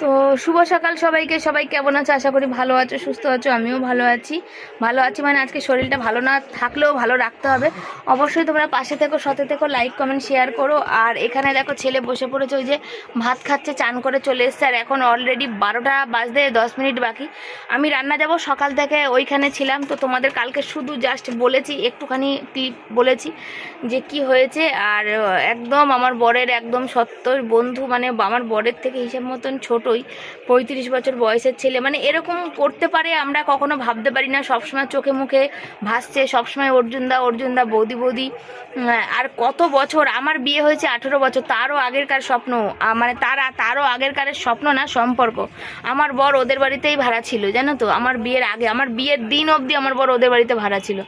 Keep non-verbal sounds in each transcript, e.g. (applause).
তো শুভ সকাল সবাইকে। সবাই কেমন আছে? আশা করি ভালো আছো, সুস্থ আছো, আমিও ভালো আছি। ভালো আছি মানে আজকে শরীরটা ভালো না থাকলেও ভালো রাখতে হবে। অবশ্যই তোমরা পাশে থেকো, সাথে থেকো, লাইক, কমেন্ট, শেয়ার করো। আর এখানে দেখো ছেলে বসে পড়েছে, ওই যে ভাত খাচ্ছে, চান করে চলে এসছে। আর এখন অলরেডি বারোটা বাজতে দশ মিনিট বাকি। আমি রান্না যাব, সকাল থেকে ওইখানে ছিলাম। তো তোমাদের কালকে শুধু জাস্ট বলেছি, একটুখানি ক্লিপ বলেছি যে কি হয়েছে। আর একদম আমার বরের একদম সত্তর বন্ধু মানে আমার বরের থেকে হিসেব মতন ছোটই, পঁয়ত্রিশ বছর বয়সের ছেলে। মানে এরকম করতে পারে আমরা কখনো ভাবতে পারি না। সবসময় চোখে মুখে ভাসছে, সবসময় অর্জুনদা অর্জুনদা, বৌদি বৌদি। আর কত বছর? আমার বিয়ে হয়েছে আঠেরো বছর। তারও আগেরকার স্বপ্ন মানে তারা, তারও আগেরকারের স্বপ্ন না, সম্পর্ক। আমার বর ওদের বাড়িতেই ভাড়া ছিল, জানো তো? আমার বিয়ের আগে, আমার বিয়ের দিন অবধি আমার বর ওদের বাড়িতে ভাড়া ছিল।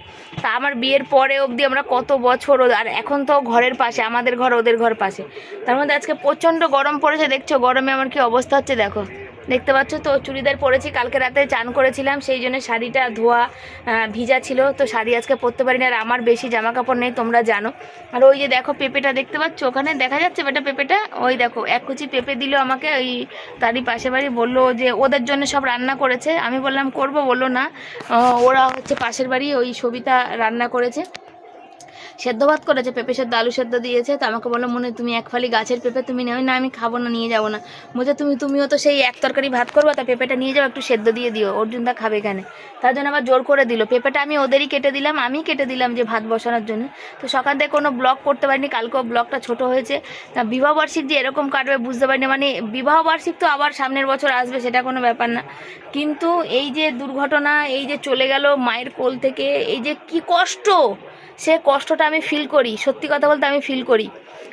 তা আমার বিয়ের পরে অবধি আমরা কত বছর আর এখন তো ঘরের পাশে, আমাদের ঘর ওদের ঘর পাশে। তার মধ্যে আজকে প্রচণ্ড গরম পড়েছে, দেখছ? গরমে আমার কি অবস্থা? হচ্ছে দেখো। দেখতে পাচ্ছ তো, চুড়িদার পরেছি, কালকে রাতে চান করেছিলাম, সেই জন্য শাড়িটা, ধোয়া ভিজা ছিল, তো শাড়ি আজকে পরতে পারি না আর আমার বেশি জামা কাপড় নেই, তোমরা জানো। আর ওই যে দেখো পেঁপেটা দেখতে পাচ্ছ, ওখানে দেখা যাচ্ছে বেটা পেঁপেটা? ওই দেখো, এক কুচি পেঁপে দিল আমাকে, ওই তারই পাশে বাড়ি, বলল যে ওদের জন্য সব রান্না করেছে। আমি বললাম, করব? বলল, না। ওরা হচ্ছে পাশের বাড়ি, ওই সবিতা রান্না করেছে। সেদ্ধ ভাত করেছে, পেঁপে সেদ্ধ, আলু সেদ্ধ দিয়েছে। তো আমাকে বলল, মনে তুমি এক ফালি গাছের পেঁপে তুমি নেও না, আমি খাব না, নিয়ে যাব না। বলছে, তুমি, তুমিও তো সেই এক তরকারি ভাত করব, তা পেঁপেটা নিয়ে যাও, একটু সেদ্ধ দিয়ে দিও। অর্জুনদা খাবে এখানে। তার জন্য আবার জোর করে দিল। পেঁপেটা আমি ওদেরই কেটে দিলাম, আমি কেটে দিলাম যে ভাত বসানোর জন্য। তো সকাল থেকে কোনো ব্লগ করতে পারিনি, কালকেও ব্লগটা ছোট হয়েছে। তা বিবাহ বার্ষিক যে এরকম কাটবে বুঝতে পারিনি মানে বিবাহ বার্ষিক তো আবার সামনের বছর আসবে, সেটা কোনো ব্যাপার না। কিন্তু এই যে দুর্ঘটনা, এই যে চলে গেল মায়ের কোল থেকে, এই যে কি কষ্ট! সে কষ্টটা আমি ফিল করি সত্যি কথা বলতে আমি ফিল করি।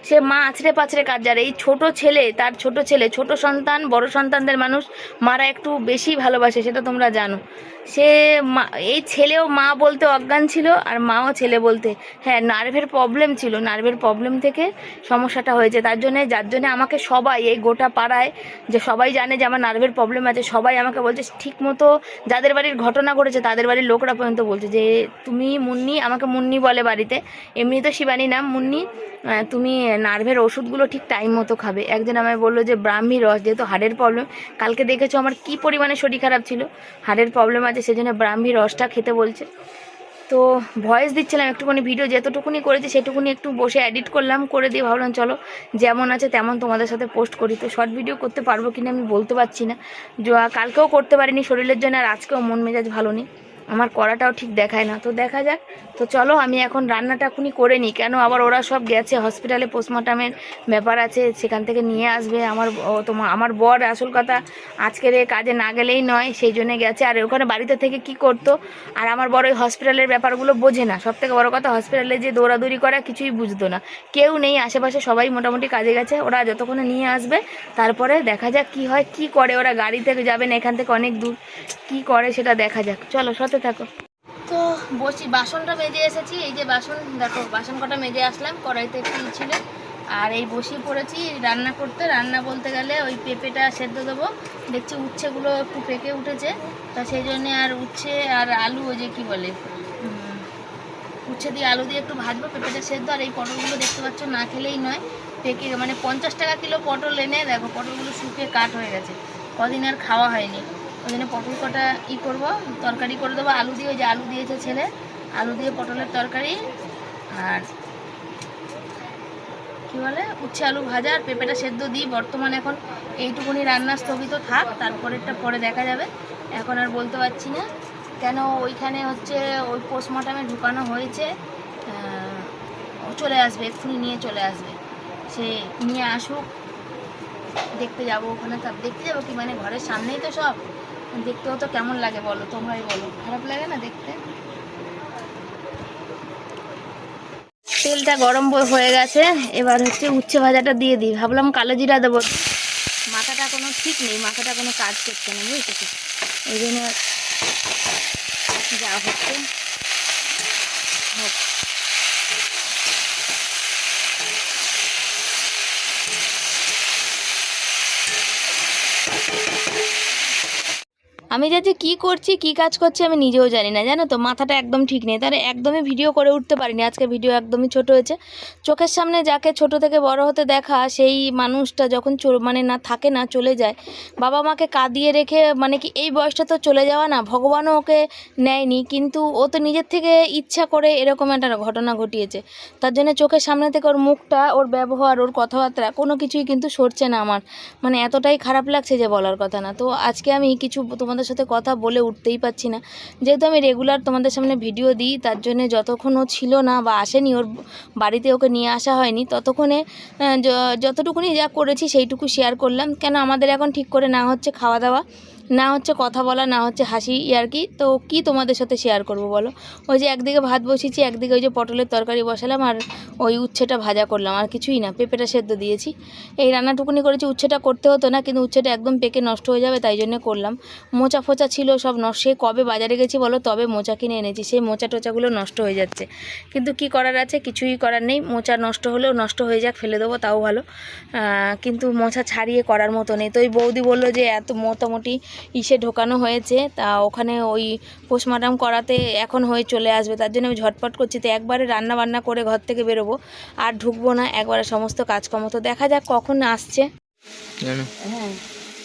সে মা আছড়ে পাছড়ে কাজ যার এই ছোট ছেলে, তার ছোট ছেলে, ছোট সন্তান, বড় সন্তানদের মানুষ মারা একটু বেশি ভালোবাসে, সেটা তোমরা জানো। সে মা, এই ছেলেও মা বলতে অজ্ঞান ছিল আর মাও ছেলে বলতে। হ্যাঁ নার্ভের প্রবলেম ছিল। নার্ভের প্রবলেম থেকে সমস্যাটা হয়েছে। তার জন্যে, যার জন্যে আমাকে সবাই এই গোটা পাড়ায় যে সবাই জানে যে আমার নার্ভের প্রবলেম আছে, সবাই আমাকে বলছে, ঠিক মতো যাদের বাড়ির ঘটনা ঘটেছে, তাদের বাড়ির লোকরা পর্যন্ত বলছে যে, তুমি মুন্নি, আমাকে মুন্নি বলে বাড়িতে। এমনি তো শিবানী নাম মুন্নি। তুমি নার্ভের ওষুধগুলো ঠিক টাইম মতো খাবে। একজন আমায় বলল যে, ব্রাহ্মী রস, যেহেতু হাড়ের প্রবলেম কালকে দেখেছ আমার কি পরিমাণে শরীর খারাপ ছিল? হাড়ের প্রবলেম আছে, সেজন্য ব্রাহ্মী রসটা খেতে বলছে। তো ভয়েস দিচ্ছিলাম একটুখানি ভিডিও যতটুকুনি করেছি, সেটুকুনি একটু বসে এডিট করলাম, করে দিয়ে ভাবলাম, চলো, যেমন আছে তেমন তোমাদের সাথে পোস্ট করি। তো শর্ট ভিডিও করতে পারব কিনা আমি বলতে পারছি না। কালকেও করতে পারিনি, শরীরের জন্য আর আজকেও মন মেজাজ ভালো নেই। আমার করাটাও ঠিক দেখায় না। তো দেখা যাক। তো চলো, আমি এখন রান্নাটা এখনই করে নিই। কেন আবার ওরা সব গেছে হসপিটালে পোস্টমর্টামের ব্যাপার আছে, সেখান থেকে নিয়ে আসবে। আমার তোমার আমার বর আসল কথা, আজকের কাজে না গেলেই নয়, সেই জন্য গেছে। আর ওখানে বাড়িতে থেকে কি করতো? আর আমার বড় ওই হসপিটালের ব্যাপারগুলো বোঝে না। সব থেকে বড় কথা হসপিটালে যে দৌড়াদৌড়ি করা, কিছুই বুঝতো না। কেউ নেই, আশেপাশে সবাই মোটামুটি কাজে গেছে। ওরা যতক্ষণে নিয়ে আসবে, তারপরে দেখা যাক কি হয়, কি করে ওরা গাড়ি থেকে যাবেন এখান থেকে অনেক দূর। কি করে সেটা দেখা যাক। চলো সাথে থাকো। তো বসি, বাসনটা মেজে এসেছি। এই যে বাসন, দেখো, বাসন কটা মেজে আসলাম, কড়াইতে একটু ছিল। আর এই বসিয়ে পড়েছি রান্না করতে। রান্না বলতে গেলে ওই পেঁপেটা সেদ্ধ দেবো। দেখছি উচ্ছেগুলো একটু পেকে উঠেছে। তা সেই জন্যে আর উচ্ছে আর আলু ওই যে কী বলে উচ্ছে দিয়ে আলু দিয়ে একটু ভাজবো। পেঁপেটা সেদ্ধ আর এই পটলগুলো দেখতে পাচ্ছ, না খেলেই নয়। পেকে মানে পঞ্চাশ টাকা কিলো পটল এনে, দেখো, পটলগুলো শুকিয়ে কাঠ হয়ে গেছে। কদিন আর খাওয়া হয়নি। ওই জন্য পটল কটা ই করব, তরকারি করে দেবো, আলু দিয়ে, ওই যে আলু দিয়েছে ছেলে, আলু দিয়ে পটলের তরকারি, আর কী বলে, উচ্ছে আলু ভাজা আর পেঁপেটা সেদ্ধ দিই। বর্তমানে এখন এইটুকুনি রান্না স্থগিত থাক, তারপরেরটা পরে দেখা যাবে। এখন আর বলতে পারছি না, কেন ওইখানে হচ্ছে ওই পোস্টমর্টামে ঢুকানো হয়েছে চলে আসবে, এক্ষুনি নিয়ে চলে আসবে। সে নিয়ে আসুক, দেখতে যাব ওখানে, তো দেখতে যাব কি মানে ঘরের সামনেই তো সব। দেখতেও তো কেমন লাগে বলো? তোমরাই বলো। খারাপ লাগে না দেখতে? তেলটা গরম হয়ে গেছে। এবার হচ্ছে উচ্ছে ভাজাটা দিয়ে দিই। ভাবলাম কালো জিরা দেবো। মাথাটা কোনো ঠিক নেই। মাথাটা কোনো কাজ করছে না বুঝতেছি এই জন্য যা হচ্ছে। আমি যে যে কী করছি, কী কাজ করছি আমি নিজেও জানি না, জানো তো? মাথাটা একদম ঠিক নেই। তাহলে একদমই ভিডিও করে উঠতে পারিনি। আজকে ভিডিও একদমই ছোট হয়েছে। চোখের সামনে যাকে ছোট থেকে বড় হতে দেখা, সেই মানুষটা যখন চো- মানে না থাকে না, চলে যায়, বাবা মাকে কাঁদিয়ে রেখে মানে কি এই বয়সটা তো চলে যাওয়া না, ভগবানও ওকে নেয়নি, কিন্তু ও তো নিজের থেকে ইচ্ছা করে এরকম একটা ঘটনা ঘটিয়েছে। তার জন্য চোখের সামনে থেকে ওর মুখটা, ওর ব্যবহার, ওর কথাবার্তা, কোনো কিছুই কিন্তু সরছে না আমার। মানে এতটাই খারাপ লাগছে যে বলার কথা না। তো আজকে আমি কিছু তোমাদের সাথে কথা বলে উঠতেই পারছি না। যেহেতু আমি রেগুলার তোমাদের সামনে ভিডিও দিই, তার জন্যে যতক্ষণ ও ছিল না বা আসেনি, ওর বাড়িতে ওকে নিয়ে আসা হয়নি, ততক্ষণে যতটুকুনি যা করেছি সেইটুকু শেয়ার করলাম। কেন আমাদের এখন ঠিক করে না হচ্ছে খাওয়া দাওয়া না হচ্ছে কথা বলা, না হচ্ছে হাসি আর কি। তো কি তোমাদের সাথে শেয়ার করব বলো? ওই যে একদিকে ভাত বসিয়েছি, একদিকে ওই যে পটলের তরকারি বসালাম আর ওই উচ্ছেটা ভাজা করলাম। আর কিছুই না, পেঁপেটা সেদ্ধ দিয়েছি। এই রান্নাটুকুনি করেছি, উচ্ছেটা করতে হতো না, কিন্তু উচ্ছেটা একদম পেকে নষ্ট হয়ে যাবে, তাই জন্য করলাম। মোচা ফোচা ছিল সব নষ্ট, সে কবে বাজারে গেছি বলো? তবে মোচা কিনে এনেছি, সেই মোচা টোচাগুলো নষ্ট হয়ে যাচ্ছে। কিন্তু কি করার আছে? কিছুই করার নেই। মোচা নষ্ট হলেও নষ্ট হয়ে যাক, ফেলে দেবো, তাও ভালো। কিন্তু মোচা ছাড়িয়ে করার মতো নেই। তো ওই বৌদি বলল যে, এত মোটামুটি ইসে ঢোকানো হয়েছে তা ওখানে ওই পোস্টমার্টাম করাতে এখন হয়ে চলে আসবে তার জন্য আমি ঝটপট করছি তো একবারে রান্না বান্না করে ঘর থেকে বেরোবো আর ঢুকবো না একবারে সমস্ত কাজকর্ম তো দেখা যাক কখন আসছে। হ্যাঁ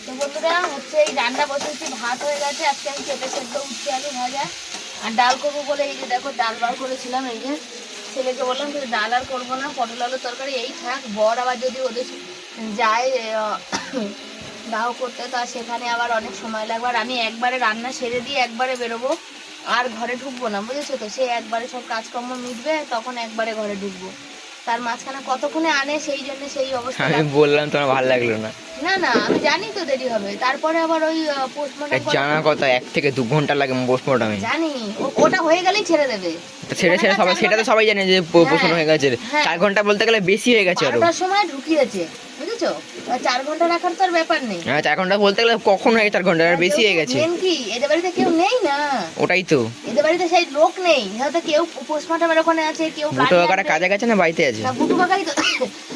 তো বন্ধুরা হচ্ছে এই রান্না বসেছি ভাত হয়ে গেছে আজকে আমি পেঁপে সেদ্ধ উঠছে আলু ভাজা আর ডাল করব বলে এই যে দেখো ডাল বার করেছিলাম এই যে ছেলেকে বললাম যে ডাল আর করব না পটল আলুর তরকারি এই থাক বর আবার যদি ওদের যায় দাও করতে তা সেখানে আবার অনেক সময় লাগবে। আর আমি একবারে রান্না সেরে দিয়ে একবারে বেরোবো আর ঘরে ঢুকবো না বুঝেছ তো? সে একবারে সব কাজকর্ম মিটবে তখন একবারে ঘরে ঢুকবো। তার মাঝখানে কতক্ষণে আনে সেই জন্য সেই অবস্থা আমি বললাম তোমার ভালো লাগল না। না না আমি জানি তো দেরি হবে। তারপরে আবার ওই পোস্টমর্টম জানা কথা এক থেকে দু ঘণ্টা লাগে পোস্টমর্টমে জানি ওটা হয়ে গেলেই ছেড়ে দেবে। সেটা সেটা সবাই সেটা তো সবাই জানে যে পোস্টমর্টম হয়ে গেছে। হ্যাঁ। চার ঘণ্টা বলতে গেলে বেশি হয়ে গেছে আরও। সময় ঢুকিয়েছে বুঝেছ? আর চার ঘণ্টা রাখার তো আর ব্যাপার নেই। হ্যাঁ চার ঘণ্টা বলতে গেলে কখন হয়ে চার ঘণ্টা আর বেশি হয়ে গেছে। মেন কি? এদের বাড়িতে কেউ নেই না। ওটাই তো। এদের বাড়িতে সেই লোক নেই। হয়তো কেউ ওখানে আছে কেউ বুটো কাজে গেছে না বাড়িতে আছে? না, বুটু কাকাই তো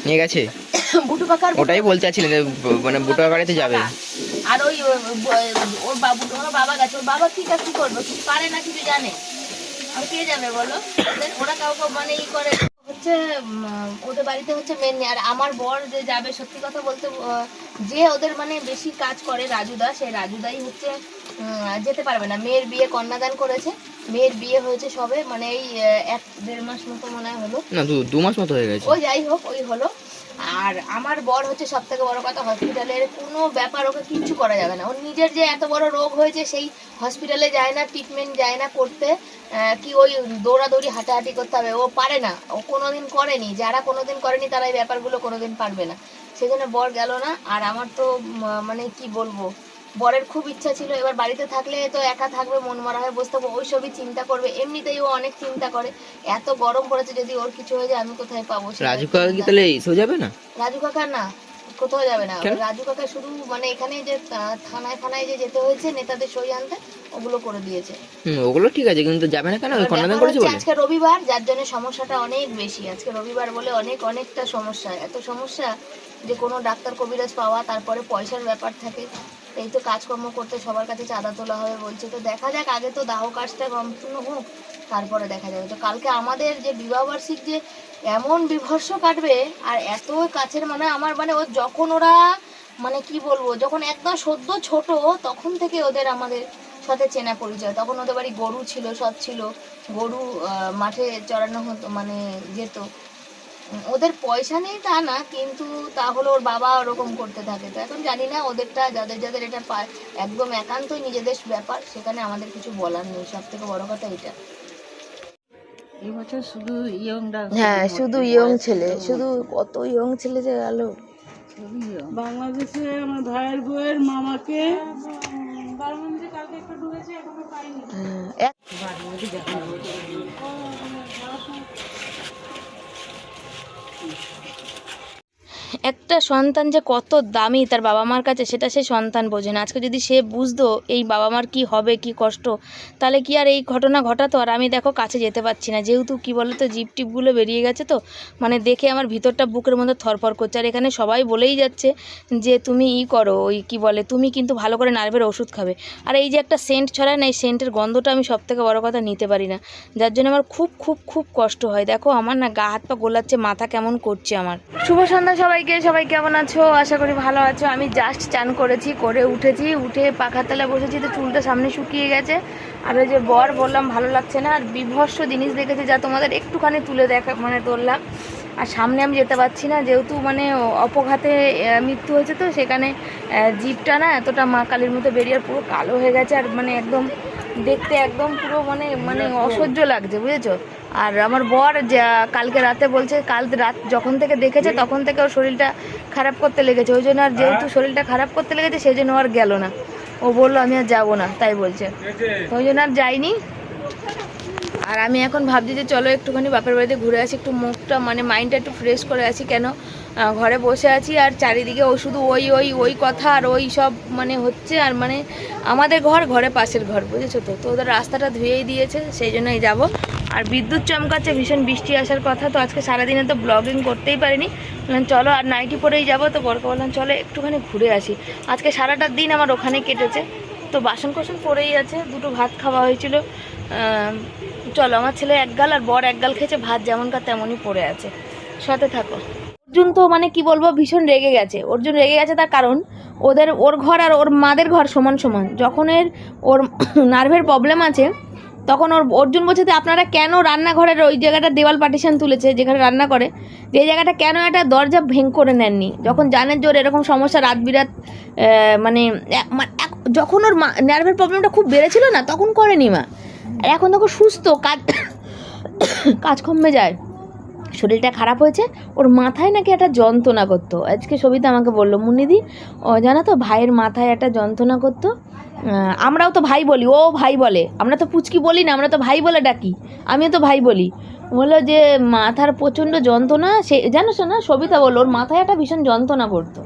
নিয়ে গেছে? (coughs) বুটু কাকার ওটাই বলতে চাচ্ছিলেন মানে বুটো কাকারিতে যাবে। আর ওই ওর বাবু ওর বাবা গেছে। ওর বাবা কি কাজ কি করবে? পারে না কিছু জানে। আর কে যাবে বলো? ওরা কাউকে মানে ই করে হচ্ছে ওদের বাড়িতে হচ্ছে মেন আর আমার বর যে যাবে সত্যি কথা বলতে যে ওদের মানে বেশি কাজ করে রাজুদা সেই রাজুদাই হচ্ছে যেতে পারবে না। মেয়ের বিয়ে কন্যাদান করেছে। মেয়ের বিয়ে হয়েছে সবে মানে এই এক দেড় মাস মতো মনে হয় হলো। না দু দু মাস মতো হয়ে গেছে। ওই যাই হোক ওই হলো। আর আমার বর হচ্ছে সব থেকে বড় কথা হসপিটালের কোনো ব্যাপার ওকে কিচ্ছু করা যাবে না। ওর নিজের যে এত বড় রোগ হয়েছে, সেই হসপিটালে যায় না ট্রিটমেন্ট যায় না করতে কি ওই দৌড়াদৌড়ি, হাঁটাহাঁটি করতে হবে, ও পারে না। ও কোনোদিন করেনি, যারা কোনোদিন করেনি, তারা এই ব্যাপারগুলো কোনোদিন পারবে না। সেজন্য বর গেল না, আর আমার তো মানে কি বলব বরের খুব ইচ্ছা ছিল এবার বাড়িতে থাকলে তো একা থাকবে মন মরা হয়ে বসে থাকব ওই সবই চিন্তা করবে। এমনিতেই ও অনেক চিন্তা করে এত গরম পড়েছে যদি ওর কিছু হয়ে যায় আমি কোথায় পাবো রাজু কাকা কি তাহলে এসেও যাবে না? রাজু কাকা না কোথাও যাবে না। রাজু কাকা শুধু মানে এখানে যে আহ, থানায় যে যেতে হয়েছে নেতাদের সই আনতে ওগুলো করে দিয়েছে। ওগুলো ঠিক আছে কিন্তু যাবে না কেন? ওই এবার করেছে বলে? আজকে রবিবার যার জন্য সমস্যাটা অনেক বেশি। আজকে রবিবার বলে অনেক অনেকটা সমস্যা। এত সমস্যা যে কোনো ডাক্তার কবিরাজ পাওয়া তারপরে পয়সার ব্যাপার থাকে। এই তো কাজকর্ম করতে সবার কাছে চাঁদা তোলা হবে বলছে। তো দেখা যাক, আগে তো দাহ কাজটা সম্পূর্ণ হোক, তারপরে দেখা যাবে। তো কালকে আমাদের যে বিবাহবার্ষিক যে এমন বিভর্ষ কাটবে, আর এত কাছের মানে আমার মানে ও যখন ওরা মানে কি বলব, যখন একদম সদ্য ছোট, তখন থেকে ওদের আমাদের সাথে চেনা পরিচয়। তখন ওদের বাড়ি গরু ছিল, সব ছিল। গরু মাঠে চড়ানো হতো মানে যেত। ওদের পয়সা নেই তা না কিন্তু তাহলে ওর বাবা ওরকম করতে থাকে। তো এখন জানি না ওদেরটা যাদের যাদের এটা পায় একদম একান্তই নিজেদের ব্যাপার সেখানে আমাদের কিছু বলার নেই। সব থেকে বড় কথা এটা। এবছর শুধু ইয়ংরা হ্যাঁ শুধু ইয়ং ছেলে শুধু কত ইয়ং ছেলে যে গেল। বাংলাদেশে আমার ভাইয়ের বউয়ের মামাকে একটা Thank you. সন্তান যে কত দামি তার বাবা মার কাছে, সেটা সে সন্তান বোঝে না। আজকে যদি সে বুঝতো এই বাবা মার কি হবে, কি কষ্ট, তাহলে কি আর এই ঘটনা ঘটাতো? আর আমি দেখো কাছে যেতে পারছি না। যেহেতু কি বলো তো জিপ টিপগুলো বেরিয়ে গেছে তো মানে দেখে আমার ভিতরটা বুকের মধ্যে থরফর করছে। আর এখানে সবাই বলেই যাচ্ছে যে, তুমি ই করো, ওই কি বলে, তুমি কিন্তু ভালো করে নার্ভের ওষুধ খাবে। আর এই যে একটা সেন্ট ছড়ায় না, এই সেন্টের গন্ধটা আমি সব থেকে বড় কথা নিতে পারি না। যার জন্য আমার খুব খুব খুব কষ্ট হয়। দেখো আমার না গা, হাত পা গোলাচ্ছে, মাথা কেমন করছে আমার। শুভ সন্ধ্যা সবাইকে। সবাই কেমন আছো? আশা করি ভালো আছো। আমি জাস্ট চান করেছি, করে উঠেছি। উঠে পাখার তলায় বসেছি, তো চুলটা সামনে শুকিয়ে গেছে। আর ওই যে বর, বললাম ভালো লাগছে না। আর বিভৎস জিনিস দেখেছি যা তোমাদের একটুখানি তুলে দেখা মানে ধরলাম। আর সামনে আমি যেতে পারছি না, যেহেতু মানে অপঘাতে মৃত্যু হয়েছে তো, সেখানে জিপটা না এতটা মা কালীর মতো বেরিয়ে পুরো কালো হয়ে গেছে। আর মানে একদম দেখতে একদম পুরো মানে মানে অসহ্য লাগছে বুঝেছ? আর আমার বর যা কালকে রাতে বলছে কাল রাত যখন থেকে দেখেছে তখন থেকে ওর শরীরটা খারাপ করতে লেগেছে। ওই জন্য আর যেহেতু শরীরটা খারাপ করতে লেগেছে সেই জন্য আর গেল না। ও বলল আমি আর যাব না তাই বলছে। ওই জন্য আর যাইনি। আর আমি এখন ভাবছি যে চলো একটুখানি বাপের বাড়িতে ঘুরে আসি একটু মুখটা মানে মাইন্ডটা একটু ফ্রেশ করে আসি। কেন? ঘরে বসে আছি আর চারিদিকে ও শুধু ওই ওই ওই কথা আর ওই সব মানে হচ্ছে আর মানে আমাদের ঘর, ঘরে পাশের ঘর, বুঝেছ তো? তো ওদের রাস্তাটা ধুয়েই দিয়েছে, সেই জন্যই যাব। আর বিদ্যুৎ চমকাচ্ছে, ভীষণ বৃষ্টি আসার কথা, তো আজকে সারাদিনে তো ব্লগিং করতেই পারিনি। চলো আর নাইটি পরেই যাব। তো বরকে বললাম, চলো একটুখানি ঘুরে আসি। আজকে সারাটা দিন আমার ওখানে কেটেছে। তো বাসন কোসন পড়েই আছে, দুটো ভাত খাওয়া হয়েছিল। চলো, আমার ছেলে এক গাল আর বর এক গাল খেয়েছে, ভাত যেমনকার তেমনই পড়ে আছে। সাথে থাকো। অর্জুন তো মানে কি বলব, ভীষণ রেগে গেছে। অর্জুন রেগে গেছে তার কারণ, ওদের, ওর ঘর আর ওর মাদের ঘর সমান সমান। যখন এর, ওর (coughs) নার্ভের প্রবলেম আছে, তখন ওর, অর্জুন বলছে আপনারা কেন রান্নাঘরের ওই জায়গাটা দেওয়াল পার্টিশন তুলেছে, যেখানে রান্না করে? যে জায়গাটা কেন একটা দরজা ভেঙ করে নেননি? যখন জানেন যে ওর এরকম সমস্যা, রাত বিরাত মানে এক- যখন ওর মা নার্ভের প্রবলেমটা খুব বেড়েছিল না, তখন করেনি মা। এখন তখন সুস্থ, কাজ (coughs) কাজ কমে যায়। শরীরটা খারাপ হয়েছে ওর মাথায় নাকি একটা যন্ত্রণা করতো। আজকে সবিতা আমাকে বলল মুন্নিদি ও জানো তো ভাইয়ের মাথায় একটা যন্ত্রণা করতো। আমরাও তো ভাই বলি ও ভাই বলে। আমরা তো পুচকি বলি না আমরা তো ভাই বলে ডাকি। আমিও তো ভাই বলি। বলল যে মাথার প্রচণ্ড যন্ত্রণা সে জানো না সবিতা বলল ওর মাথায় একটা ভীষণ যন্ত্রণা করতো।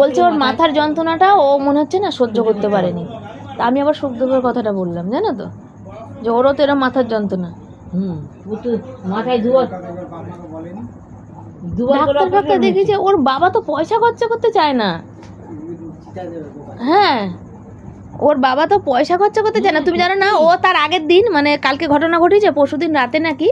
বলছে ওর মাথার যন্ত্রণাটা ও মনে হচ্ছে না সহ্য করতে পারেনি। তা আমি আবার সুখদেবের কথাটা বললাম জানো তো? যে ওরও তো এরকম মাথার যন্ত্রণা। হুম মাথায় দুবার ডাক্তার ফাক্তার দেখেছে ওর বাবা তো পয়সা খরচা করতে চায় না। হ্যাঁ। ওর বাবা তো পয়সা খরচা করতে চায় না। তুমি জানো না, ও তার আগের দিন মানে কালকে ঘটনা ঘটেছে, পরশুদিন রাতে নাকি,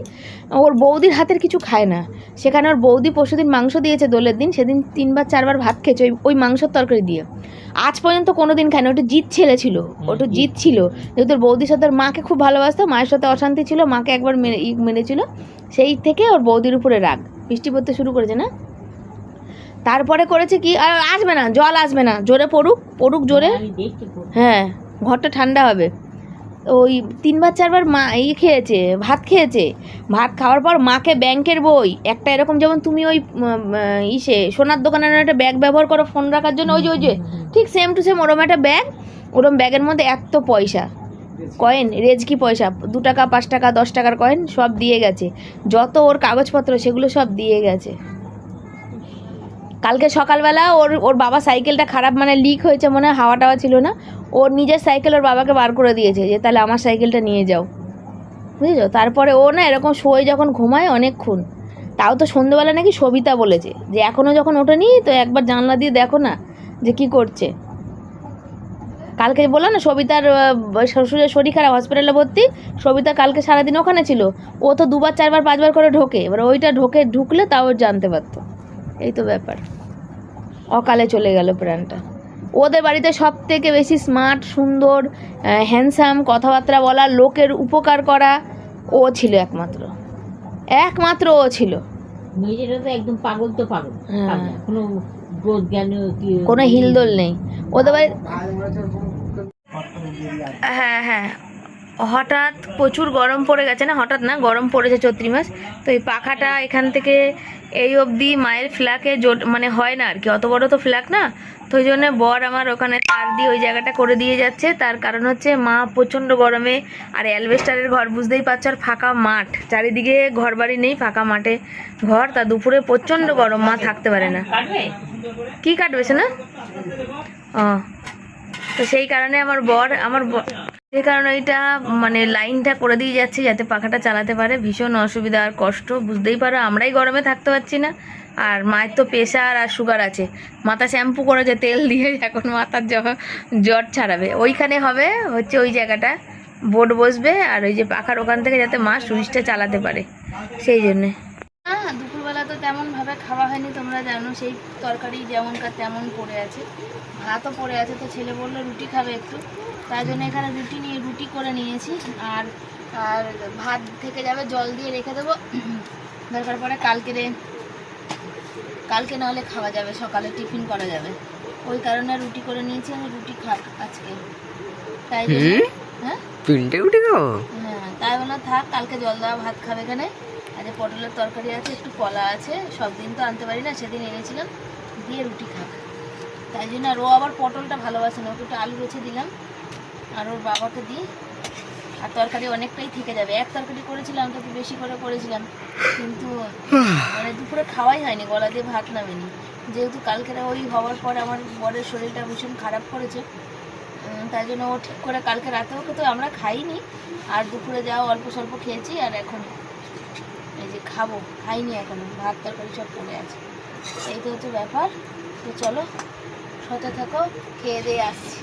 ওর বৌদির হাতের কিছু খায় না। সেখানে ওর বৌদি পরশুদিন মাংস দিয়েছে দোলের দিন, সেদিন তিনবার, চারবার ভাত খেয়েছে ওই ওই মাংসর তরকারি দিয়ে। আজ পর্যন্ত কোনো দিন খায়নি ওটা জিত ছেলে ছিল, ওটা জিত ছিল। যেহেতু ওর বৌদির সাথে ওর মাকে খুব ভালোবাসতো, মায়ের সাথে অশান্তি ছিল, মাকে একবার মেরে মেরেছিল। সেই থেকে ওর বৌদির উপরে রাগ। বৃষ্টি পড়তে শুরু করেছে না? তারপরে করেছে কি আর আসবে না জল আসবে না জোরে পড়ুক পড়ুক জোরে। হ্যাঁ ঘরটা ঠান্ডা হবে। ওই তিনবার চারবার মা ই খেয়েছে ভাত খেয়েছে। ভাত খাওয়ার পর মাকে ব্যাংকের বই একটা এরকম যেমন তুমি ওই ইসে সোনার দোকানের একটা ব্যাগ ব্যবহার করো ফোন রাখার জন্য ওই যে ওই যে ঠিক সেম টু সেম ওরম একটা ব্যাগ ওরম ব্যাগের মধ্যে এত পয়সা। কয়েন রেজকি পয়সা দু টাকা পাঁচ টাকা দশ টাকার কয়েন সব দিয়ে গেছে। যত ওর কাগজপত্র সেগুলো সব দিয়ে গেছে। কালকে সকালবেলা ওর ওর বাবা সাইকেলটা খারাপ মানে লিক হয়েছে মনে হাওয়া টাওয়া ছিল না। ওর নিজের সাইকেল ওর বাবাকে বার করে দিয়েছে যে, তাহলে আমার সাইকেলটা নিয়ে যাও। বুঝেছ? তারপরে ও না এরকম শোয় যখন ঘুমায় অনেকক্ষণ। তাও তো সন্ধ্যেবেলা নাকি সবিতা বলেছে যে এখনও যখন ওঠেনি, তো একবার জানলা দিয়ে দেখো না যে কি করছে। কালকে বললাম না, সবিতার শ্বশুরের শরীর খারাপ হসপিটালে ভর্তি। সবিতা কালকে সারাদিন ওখানে ছিল। ও তো দুবার, চারবার, পাঁচবার করে ঢোকে। এবার ওইটা ঢোকে, ঢুকলে তাও জানতে পারতো। এই তো ব্যাপার। অকালে চলে গেল প্রাণটা। ওদের বাড়িতে সব থেকে বেশি স্মার্ট সুন্দর হ্যান্ডসাম কথাবার্তা বলা লোকের উপকার করা ও ছিল একমাত্র। একমাত্র ও ছিল। মেয়েটা তো একদম পাগল তো পাগল। হ্যাঁ। পাগল। কোনো বোধ জ্ঞান কি কোনো হিলদোল নেই। ওদের বাড়ি হ্যাঁ হ্যাঁ। হঠাৎ প্রচুর গরম পড়ে গেছে না, হঠাৎ না, গরম পড়েছে চৈত্রি মাস। তো এই পাখাটা এখান থেকে এই অবধি মায়ের ফ্ল্যাকে জোট মানে হয় না আর কি, অত বড় তো ফ্ল্যাক না। তো ওই জন্য বর আমার ওখানে তার দিয়ে ওই জায়গাটা করে দিয়ে যাচ্ছে। তার কারণ হচ্ছে মা প্রচণ্ড গরমে, আর অ্যালবেস্টারের ঘর বুঝতেই পারছ, আর ফাঁকা মাঠ। চারিদিকে ঘর বাড়ি নেই, ফাঁকা মাঠে ঘর। তা দুপুরে প্রচণ্ড গরম, মা থাকতে পারে না। কি কাটবে না ও, তো সেই কারণে আমার বর, আমার সেই কারণে ওইটা মানে লাইনটা করে দিয়ে যাচ্ছে যাতে পাখাটা চালাতে পারে। ভীষণ অসুবিধা আর কষ্ট, বুঝতেই পারো, আমরাই গরমে থাকতে পারছি না। আর মায়ের তো প্রেশার আর সুগার আছে। মাথা শ্যাম্পু করেছে তেল দিয়ে এখন মাথার জ- জ্বর ছাড়াবে। ওইখানে হবে, হচ্ছে ওই জায়গাটা। বোর্ড বসবে আর ওই যে পাখার ওখান থেকে যাতে মা সুইচটা চালাতে পারে। সেই জন্যে। দুপুরবেলা তো তেমন ভাবে খাওয়া হয়নি, তোমরা জানো, সেই তরকারি যেমনকার তেমন পড়ে আছে। ভাতও পড়ে আছে, তো ছেলে বলল রুটি খাবে একটু। তাই জন্য এখানে রুটি নিয়ে রুটি করে নিয়েছি। আর আর ভাত থেকে যাবে জল দিয়ে রেখে দেবো। দরকার পরে কালকে কালকে নাহলে খাওয়া যাবে সকালে টিফিন করা যাবে। ওই কারণে রুটি করে নিয়েছি আমি রুটি খাক আজকে। তাই জন্য হ্যাঁ? তিনটে খাও হ্যাঁ তাই বলে থাক কালকে জল দেওয়া ভাত খাবে এখানে। আজ পটলের তরকারি আছে একটু কলা আছে সব দিন তো আনতে পারি না সেদিন এনেছিলাম দিয়ে রুটি খাক। তাই জন্য আর ও আবার পটলটা ভালোবাসে না ওকে একটু আলু বেছে দিলাম। আর ওর বাবাকে দিই। আর তরকারি অনেকটাই থেকে যাবে। এক তরকারি করেছিলাম তো বেশি করে করেছিলাম। কিন্তু মানে দুপুরে খাওয়াই হয়নি, গলা দিয়ে ভাত নামেনি। যেহেতু কালকের ওই হওয়ার পর আমার বরের শরীরটা ভীষণ খারাপ করেছে তাই জন্য ও ঠিক করে কালকে রাতেও তো আমরা খাইনি। আর দুপুরে যাও অল্প স্বল্প খেয়েছি, আর এখন এই যে খাব, খাইনি এখনও। ভাত, তরকারি সব পড়ে আছে। এই তো হচ্ছে ব্যাপার। তো চলো সতে থাকো, খেয়ে দিয়ে আসছি।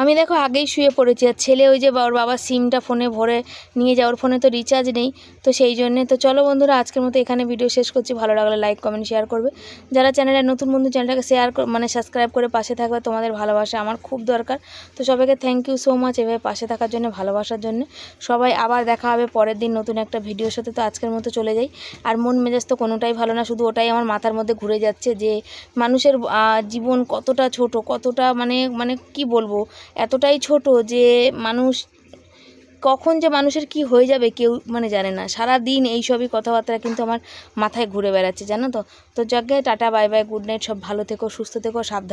আমি দেখো আগেই শুয়ে পড়েছি, আর ছেলে ওই যে ওর বাবা সিমটা ফোনে ভরে নিয়ে যায়, ওর ফোনে তো রিচার্জ নেই, তো সেই জন্যে, তো চলো বন্ধুরা আজকের মতো এখানে ভিডিও শেষ করছি, ভালো লাগলে লাইক কমেন্ট শেয়ার করবে। যারা চ্যানেলে নতুন বন্ধু চ্যানেলটাকে শেয়ার মানে সাবস্ক্রাইব করে পাশে থাকবে, তোমাদের ভালোবাসা আমার খুব দরকার। তো সবাইকে থ্যাংক ইউ সো মাচ এভাবে পাশে থাকার জন্য, ভালোবাসার জন্য। সবাই আবার দেখা হবে পরের দিন নতুন একটা ভিডিওর সাথে, তো আজকের মতো চলে যাই। আর মন মেজাজ তো কোনোটাই ভালো না, শুধু ওটাই আমার মাথার মধ্যে ঘুরে যাচ্ছে যে মানুষের জীবন কতটা ছোট, কতটা মানে মানে কি বলব? এতটাই ছোট যে মানুষ, কখন যে মানুষের কি হয়ে যাবে কেউ মানে জানে না। সারা দিন এইসবই কথাবার্তা কিন্তু আমার মাথায় ঘুরে বেড়াচ্ছে, জানো তো? তো যাকে tata, bye bye, good night, সব ভালো থেকো, সুস্থ থেকো, সাবধান